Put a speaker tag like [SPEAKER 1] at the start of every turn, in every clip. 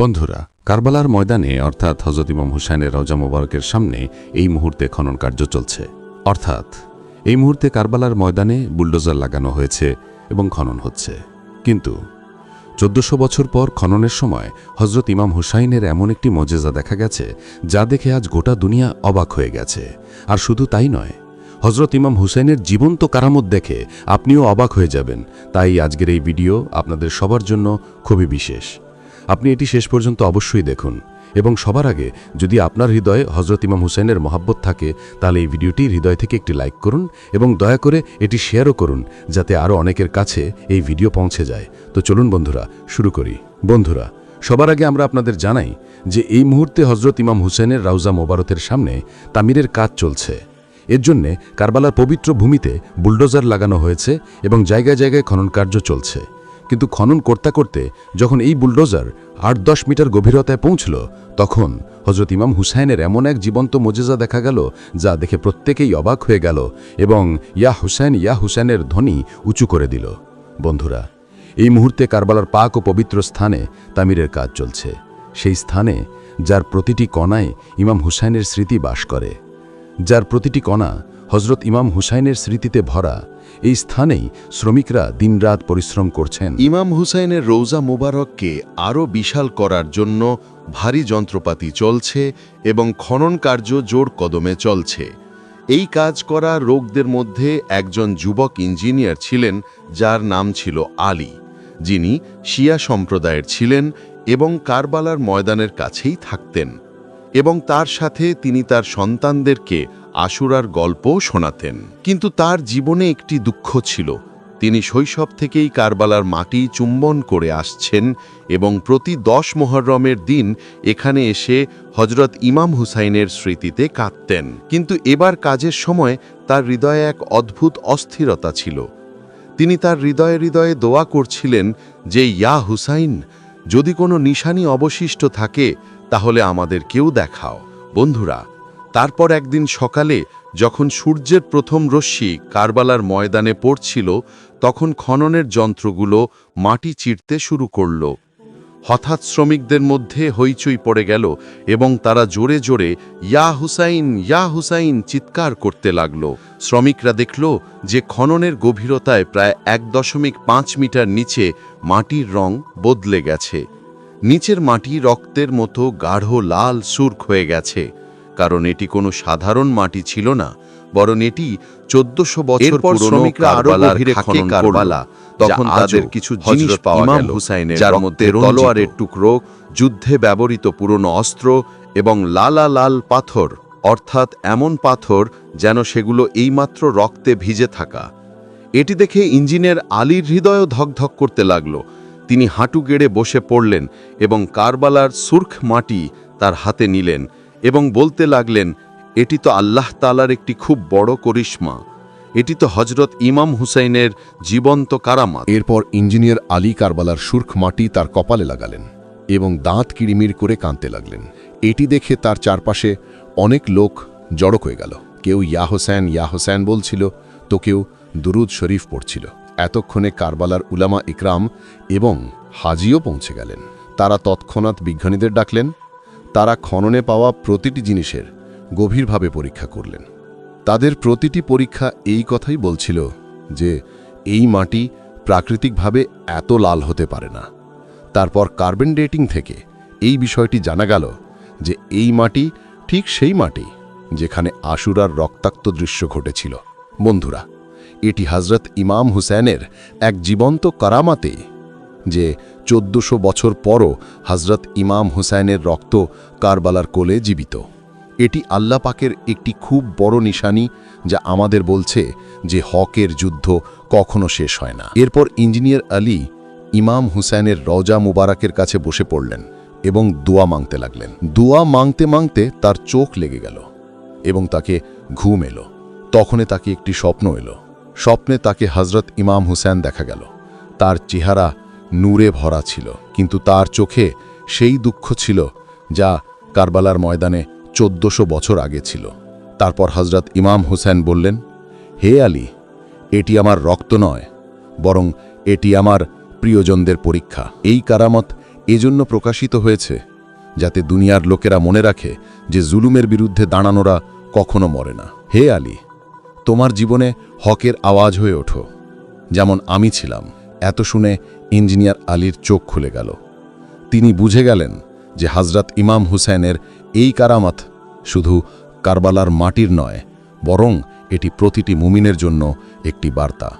[SPEAKER 1] বন্ধুরা, কারবালার ময়দানে, অর্থাৎ হজরত ইমাম হুসাইনের রওজা মোবারকের সামনে, এই মুহূর্তে খনন কার্য চলছে। অর্থাৎ, এই মুহূর্তে কারবালার ময়দানে বুলডোজার লাগানো হয়েছে এবং খনন হচ্ছে। কিন্তু, চোদ্দশো বছর পর খননের সময় হজরত ইমাম হুসাইনের এমন একটি মজেজা দেখা গেছে, যা দেখে আজ গোটা দুনিয়া অবাক হয়ে গেছে। আর শুধু তাই নয় হজরত ইমাম হুসাইনের জীবন্ত কারামত দেখে আপনিও অবাক হয়ে যাবেন। তাই আজকের এই ভিডিও আপনাদের সবার জন্য খুবই বিশেষ। আপনি এটি শেষ পর্যন্ত অবশ্যই দেখুন। এবং সবার আগে, যদি আপনার হৃদয়ে হজরত ইমাম হুসেনের মহাব্বত থাকে, তাহলে এই ভিডিওটি হৃদয় থেকে একটি লাইক করুন এবং দয়া করে এটি শেয়ারও করুন, যাতে আরও অনেকের কাছে এই ভিডিও পৌঁছে যায়। তো চলুন বন্ধুরা, শুরু করি। বন্ধুরা, সবার আগে আমরা আপনাদের জানাই যে এই মুহূর্তে হজরত ইমাম হুসেনের রাউজা মোবারতের সামনে তামিরের কাজ চলছে। এর জন্যে কারবালার পবিত্র ভূমিতে বুলডোজার লাগানো হয়েছে এবং জায়গায় জায়গায় খনন কার্য চলছে। কিন্তু খনন করতে করতে যখন এই বুলডোজার আট দশ মিটার গভীরতায় পৌঁছল, তখন হজরত ইমাম হুসাইনের এমন এক জীবন্ত মজেজা দেখা গেল যা দেখে প্রত্যেকেই অবাক হয়ে গেল এবং ইয়া হুসাইন ইয়া হুসাইনের ধ্বনি উঁচু করে দিল। বন্ধুরা, এই মুহূর্তে কারবালার পাক ও পবিত্র স্থানে তামিরের কাজ চলছে। সেই স্থানে যার প্রতিটি কণায় ইমাম হুসাইনের স্মৃতি বাস করে। যার প্রতিটি কণা হজরত ইমাম হুসাইনের স্মৃতিতে ভরা এই স্থানেই শ্রমিকরা দিনরাত পরিশ্রম করছেন।
[SPEAKER 2] ইমাম হুসাইনের রৌজা মোবারককে আরও বিশাল করার জন্য ভারী যন্ত্রপাতি চলছে এবং খনন কার্য জোর কদমে চলছে। এই কাজ করা রোগদের মধ্যে একজন যুবক ইঞ্জিনিয়ার ছিলেন, যার নাম ছিল আলী। যিনি শিয়া সম্প্রদায়ের ছিলেন এবং কারবালার ময়দানের কাছেই থাকতেন এবং তার সাথে তিনি তার সন্তানদেরকে আশুরার গল্পও শোনাতেন। কিন্তু তার জীবনে একটি দুঃখ ছিল। তিনি শৈশব থেকেই কারবালার মাটি চুম্বন করে আসছেন এবং প্রতি দশ মোহররমের দিন এখানে এসে হজরত ইমাম হুসাইনের স্মৃতিতে কাঁদতেন। কিন্তু এবার কাজের সময় তার হৃদয়ে এক অদ্ভুত অস্থিরতা ছিল। তিনি তার হৃদয়ে হৃদয়ে দোয়া করছিলেন যে, ইয়া হুসাইন, যদি কোনো নিশানি অবশিষ্ট থাকে, তাহলে আমাদের কেউ দেখাও। বন্ধুরা তারপর একদিন সকালে, যখন সূর্যের প্রথম রশ্মি কারবালার ময়দানে পড়ছিল, তখন খননের যন্ত্রগুলো মাটি চিরতে শুরু করল। হঠাৎ শ্রমিকদের মধ্যে হইচই পড়ে গেল এবং তারা জোরে জোরে, ইয়া হুসাইন ইয়া হুসাইন চিৎকার করতে লাগল। শ্রমিকরা দেখল যে খননের গভীরতায় প্রায় এক দশমিক পাঁচ মিটার নিচে মাটির রং বদলে গেছে। নিচের মাটি রক্তের মতো গাঢ় লাল সুর্খ হয়ে গেছে। কারণ এটি কোনো সাধারণ মাটি ছিল না বরং এটি চোদ্দশো বছর পুরনো
[SPEAKER 3] শ্রমিকরা
[SPEAKER 2] আরও
[SPEAKER 3] গভীরে খনন
[SPEAKER 2] কারবালা তখন তাদের কিছু জিনিস পাওয়া
[SPEAKER 3] ইমাম
[SPEAKER 2] গেল
[SPEAKER 3] হুসাইনের
[SPEAKER 2] যার মধ্যে তলোয়ারের টুকরো যুদ্ধে ব্যবহৃত পুরনো অস্ত্র এবং লালা লাল পাথর অর্থাৎ এমন পাথর যেন সেগুলো এইমাত্র রক্তে ভিজে থাকা। এটি দেখে ইঞ্জিনের আলীর হৃদয়ও ধকধক করতে লাগল। তিনি হাঁটু গেড়ে বসে পড়লেন এবং কারবালার সুর্খ মাটি তার হাতে নিলেন। এবং বলতে লাগলেন, এটি তো আল্লাহ তালার একটি খুব বড় করিশ্মা। এটি তো হজরত ইমাম হুসাইনের জীবন্ত কারামা
[SPEAKER 3] এরপর ইঞ্জিনিয়ার আলী কারবালার সুর্খ মাটি তার কপালে লাগালেন এবং দাঁত কিড়িমির করে কাঁদতে লাগলেন। এটি দেখে তার চারপাশে অনেক লোক জড়ো হয়ে গেল। কেউ, ইয়া হোসেন ইয়া হোসেন বলছিল, তো কেউ, দুরুদ শরীফ পড়ছিল। এতক্ষণে কারবালার উলামা ইকরাম এবং হাজিও পৌঁছে গেলেন। তারা তৎক্ষণাৎ বিজ্ঞানীদের ডাকলেন তারা খননে পাওয়া প্রতিটি জিনিসের গভীরভাবে পরীক্ষা করলেন। তাদের প্রতিটি পরীক্ষা এই কথাই বলছিল যে, এই মাটি প্রাকৃতিকভাবে এত লাল হতে পারে না। তারপর কার্বন ডেটিং থেকে এই বিষয়টি জানা গেল যে, এই মাটি ঠিক সেই মাটি যেখানে আশুরার রক্তাক্ত দৃশ্য ঘটেছিল। বন্ধুরা, এটি হজরত ইমাম হুসেনের এক জীবন্ত কারামাতে যে চোদ্দশো বছর পরও হজরত ইমাম হুসাইনের রক্ত কারবালার কোলে জীবিত। এটি আল্লাহ পাকের একটি খুব বড় নিশানি যা আমাদের বলছে যে হকের যুদ্ধ কখনো শেষ হয় না। এরপর ইঞ্জিনিয়ার আলী ইমাম হুসাইনের রজা মুবারকের কাছে বসে পড়লেন এবং দোয়া মাংতে লাগলেন। দোয়া মাংতে মাংতে তার চোখ লেগে গেল এবং তাকে ঘুম এলো। তখনই তাকে একটি স্বপ্ন এলো। স্বপ্নে তাকে হজরত ইমাম হুসেন দেখা গেল। তার চেহারা নূরে ভরা ছিল, কিন্তু তার চোখে সেই দুঃখ ছিল যা কারবালার ময়দানে চোদ্দশো বছর আগে ছিল। তারপর হজরত ইমাম হুসেন বললেন, হে আলী, এটি আমার রক্ত নয়, বরং এটি আমার প্রিয়জনদের পরীক্ষা। এই কারামত এজন্য প্রকাশিত হয়েছে, যাতে দুনিয়ার লোকেরা মনে রাখে যে জুলুমের বিরুদ্ধে দাঁড়ানোরা কখনো মরে না। হে আলী, তোমার জীবনে হকের আওয়াজ হয়ে ওঠো, যেমন আমি ছিলাম। এত শুনে ইঞ্জিনিয়ার আলীর চোখ খুলে গেল। তিনি বুঝে গেলেন যে হাজরত ইমাম হুসেনের এই কারামাত শুধু কারবালার মাটির নয়, বরং এটি প্রতিটি মুমিনের জন্য একটি বার্তা।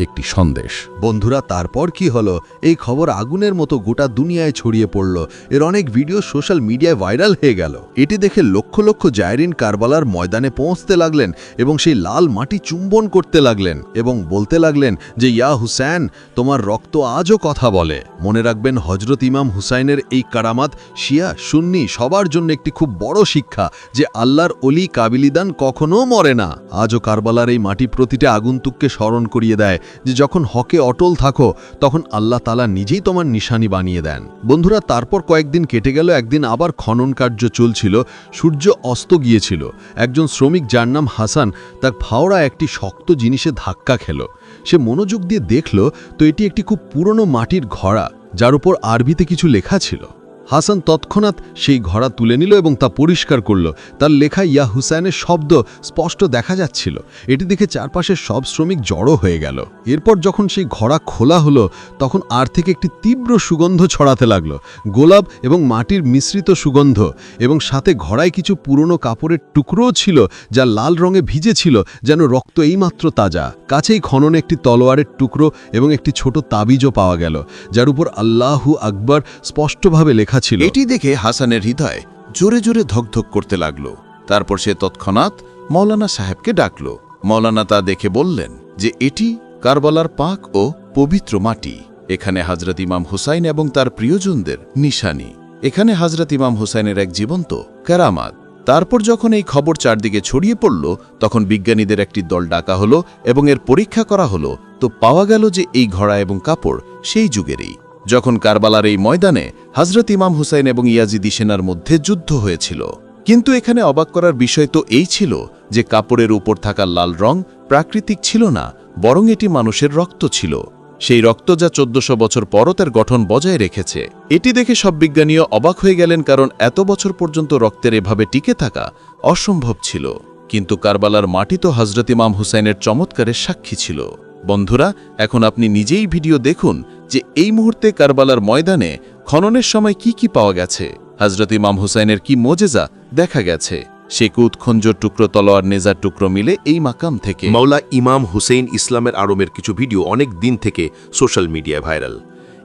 [SPEAKER 3] একটি সন্দেশ।
[SPEAKER 4] বন্ধুরা, তারপর কি হলো? এই খবর আগুনের মতো গোটা দুনিয়ায় ছড়িয়ে পড়ল। এর অনেক ভিডিও সোশ্যাল মিডিয়ায় ভাইরাল হয়ে গেল। এটি দেখে লক্ষ লক্ষ জায়রিন কারবালার ময়দানে পৌঁছতে লাগলেন এবং সেই লাল মাটি চুম্বন করতে লাগলেন এবং বলতে লাগলেন যে, ইয়া হুসেন, তোমার রক্ত আজও কথা বলে। মনে রাখবেন হজরত ইমাম হুসাইনের এই কারামাত শিয়া, সুন্নি সবার জন্য একটি খুব বড় শিক্ষা যে, আল্লাহর অলি কাবিলিদান কখনো মরে না। আজও কারবালার এই মাটি প্রতিটা আগন্তুককে স্মরণ করিয়ে দেয়। যে যখন হকে অটল থাকো, তখন আল্লাহ তালা নিজেই তোমার নিশানি বানিয়ে দেন। বন্ধুরা, তারপর কয়েকদিন কেটে গেল, একদিন আবার খনন কার্য চলছিল, সূর্য অস্ত গিয়েছিল। একজন শ্রমিক যার নাম হাসান, তার ফাওড়া একটি শক্ত জিনিসে ধাক্কা খেল। সে মনোযোগ দিয়ে দেখল, তো এটি একটি খুব পুরনো মাটির ঘড়া, যার উপর আরবিতে কিছু লেখা ছিল। হাসান তৎক্ষণাৎ সেই ঘড়া তুলে নিল এবং তা পরিষ্কার করল। তার লেখা ইয়া হুসাইনের শব্দ স্পষ্ট দেখা যাচ্ছিল। এটি দেখে চারপাশের সব শ্রমিক জড়ো হয়ে গেল। এরপর যখন সেই ঘড়া খোলা হলো, তখন আর থেকে একটি তীব্র সুগন্ধ ছড়াতে লাগল। গোলাপ এবং মাটির মিশ্রিত সুগন্ধ এবং সাথে ঘড়ায় কিছু পুরনো কাপড়ের টুকরোও ছিল, যা লাল রঙে ভিজেছিল, যেন রক্ত এইমাত্র তাজা। কাছেই খননে একটি তলোয়ারের টুকরো এবং একটি ছোট তাবিজও পাওয়া গেল, যার উপর আল্লাহু আকবর স্পষ্টভাবে লেখা ছিল।
[SPEAKER 1] এটি দেখে হাসানের হৃদয় জোরে জোরে ধকধক করতে লাগল। তারপর সে তৎক্ষণাৎ মৌলানা সাহেবকে ডাকল। মৌলানা তা দেখে বললেন যে, এটি কারবালার পাক ও পবিত্র মাটি। এখানে হাজরত ইমাম হুসাইন এবং তার প্রিয়জনদের নিশানি। এখানে হাজরত ইমাম হুসাইনের এক জীবন্ত কারামাত। তারপর যখন এই খবর চারদিকে ছড়িয়ে পড়ল, তখন বিজ্ঞানীদের একটি দল ডাকা হলো এবং এর পরীক্ষা করা হলো। তো পাওয়া গেল যে, এই ঘোড়া এবং কাপড় সেই যুগেরই। যখন কারবালার এই ময়দানে হজরত ইমাম হুসাইন এবং ইয়াজিদি সেনার মধ্যে যুদ্ধ হয়েছিল। কিন্তু এখানে অবাক করার বিষয় তো এই ছিল যে কাপড়ের উপর থাকা লাল রং প্রাকৃতিক ছিল না, বরং এটি মানুষের রক্ত ছিল। সেই রক্ত যা চোদ্দশো বছর পরও তার গঠন বজায় রেখেছে। এটি দেখে সব বিজ্ঞানীও অবাক হয়ে গেলেন কারণ এত বছর পর্যন্ত রক্তের এভাবে টিকে থাকা অসম্ভব ছিল। কিন্তু কারবালার মাটি তো হজরত ইমাম হুসাইনের চমৎকারের সাক্ষী ছিল। বন্ধুরা, এখন আপনি নিজেই ভিডিও দেখুন যে এই মুহূর্তে কারবালার ময়দানে খননের সময় কি কি পাওয়া গেছে। হজরত ইমাম হুসাইনের কি মোজেজা দেখা গেছে। শেকুত খঞ্জর টুকরো, তলোয়ার, নেজার টুকরো মিলে এই মাকাম থেকে।
[SPEAKER 2] মাওলা ইমাম হুসেইন ইসলামের আরবের কিছু ভিডিও অনেক দিন থেকে সোশ্যাল মিডিয়ায় ভাইরাল।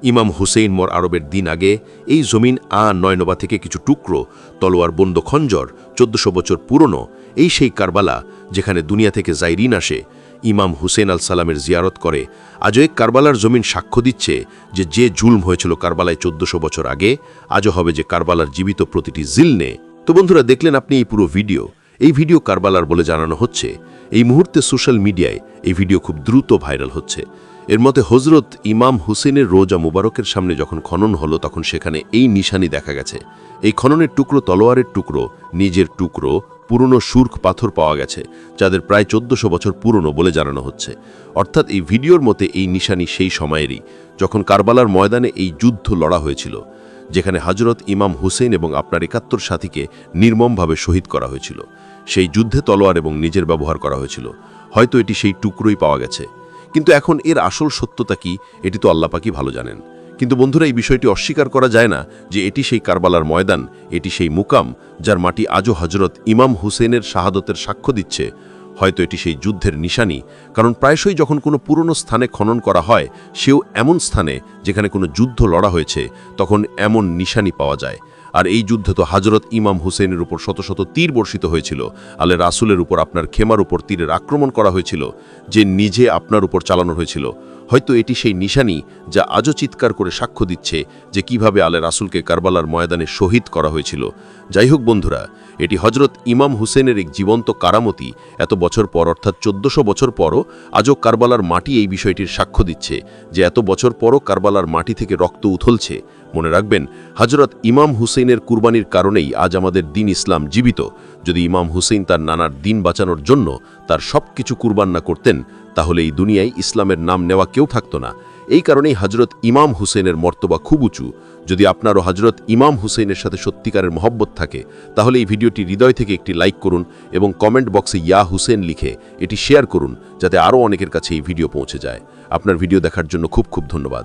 [SPEAKER 2] ইমাম হুসেইন মর আরবের দিন আগে এই জমিন আ নয়নবা থেকে কিছু টুকরো, তলোয়ার, বন্দ, খঞ্জর, চোদ্দশো বছর পুরনো এই সেই কারবালা যেখানে দুনিয়া থেকে জাইরিন আসে ইমাম হুসেন আল সালামের জিয়ারত করে, আজও এক কারবালার জমিন সাক্ষ্য দিচ্ছে যে যে জুলম হয়েছিল কারবালায় চোদ্দশো বছর আগে, আজও হবে যে কারবালার জীবিত প্রতিটি জিলনে। তো বন্ধুরা, দেখলেন আপনি এই পুরো ভিডিও? এই ভিডিও কারবালার বলে জানানো হচ্ছে। এই মুহূর্তে সোশ্যাল মিডিয়ায় এই ভিডিও খুব দ্রুত ভাইরাল হচ্ছে। এর মতে হজরত ইমাম হুসেনের রোজা মুবারকের সামনে যখন খনন হলো, তখন সেখানে এই নিশানি দেখা গেছে। এই খননের টুকরো তলোয়ারের টুকরো, নিজের টুকরো পুরনো সুর্খ পাথর পাওয়া গেছে, যাদের প্রায় চোদ্দশো বছর পুরনো বলে জানানো হচ্ছে। অর্থাৎ এই ভিডিওর মতে এই নিশানি সেই সময়েরই, যখন কারবালার ময়দানে এই যুদ্ধ লড়া হয়েছিল, যেখানে হজরত ইমাম হুসেন এবং আপনার একাত্তর সাথীকে নির্মমভাবে শহীদ করা হয়েছিল। সেই যুদ্ধে তলোয়ার এবং নিজের ব্যবহার করা হয়েছিল। হয়তো এটি সেই টুকরোই পাওয়া গেছে। কিন্তু এখন এর আসল সত্যতা কি, এটি তো আল্লাপাকি ভালো জানেন। কিন্তু বন্ধুরা, এই বিষয়টি অস্বীকার করা যায় না যে এটি সেই কারবালার ময়দান, এটি সেই মুকাম যার মাটি আজও হজরত ইমাম হুসেনের শাহাদতের সাক্ষ্য দিচ্ছে। হয়তো এটি সেই যুদ্ধের নিশানি, কারণ প্রায়শই যখন কোনো পুরনো স্থানে খনন করা হয়, সেও এমন স্থানে যেখানে কোনো যুদ্ধ লড়া হয়েছে, তখন এমন নিশানি পাওয়া যায়। আর এই যুদ্ধে তো হাজরত ইমাম হুসেনের উপর শত শত তীর বর্ষিত হয়েছিল, আলে রাসুলের উপর আপনার খেমার উপর তীরের আক্রমণ করা হয়েছিল, যে নিজে আপনার উপর চালানো হয়েছিল। হয়তো এটি সেই নিশানি যা আজও চিৎকার করে সাক্ষ্য দিচ্ছে যে কীভাবে আলে রাসুলকে কারবালার ময়দানে শহীদ করা হয়েছিল। যাই হোক বন্ধুরা, এটি হজরত ইমাম হুসেনের এক জীবন্ত কারামতি। এত বছর পর, অর্থাৎ চোদ্দশো বছর পরও আজও কারবালার মাটি এই বিষয়টির সাক্ষ্য দিচ্ছে যে এত বছর পরও কারবালার মাটি থেকে রক্ত উথলছে। মনে রাখবেন হজরত ইমাম হুসেনের কুরবানির কারণেই আজ আমাদের দিন ইসলাম জীবিত। যদি ইমাম হুসেন তার নানার দিন বাঁচানোর জন্য তার সব কিছু কুরবান না করতেন, তাহলে এই দুনিয়ায় ইসলামের নাম নেওয়া কেউ থাকতো না। এই কারণেই হজরত ইমাম হুসেনের মর্তবা খুব উঁচু। যদি আপনারও হজরত ইমাম হুসেনের সাথে সত্যিকারের মহব্বত থাকে, তাহলে এই ভিডিওটি হৃদয় থেকে একটি লাইক করুন এবং কমেন্ট বক্সে ইয়া হুসেন লিখে এটি শেয়ার করুন, যাতে আরও অনেকের কাছে এই ভিডিও পৌঁছে যায়। আপনার ভিডিও দেখার জন্য খুব খুব ধন্যবাদ।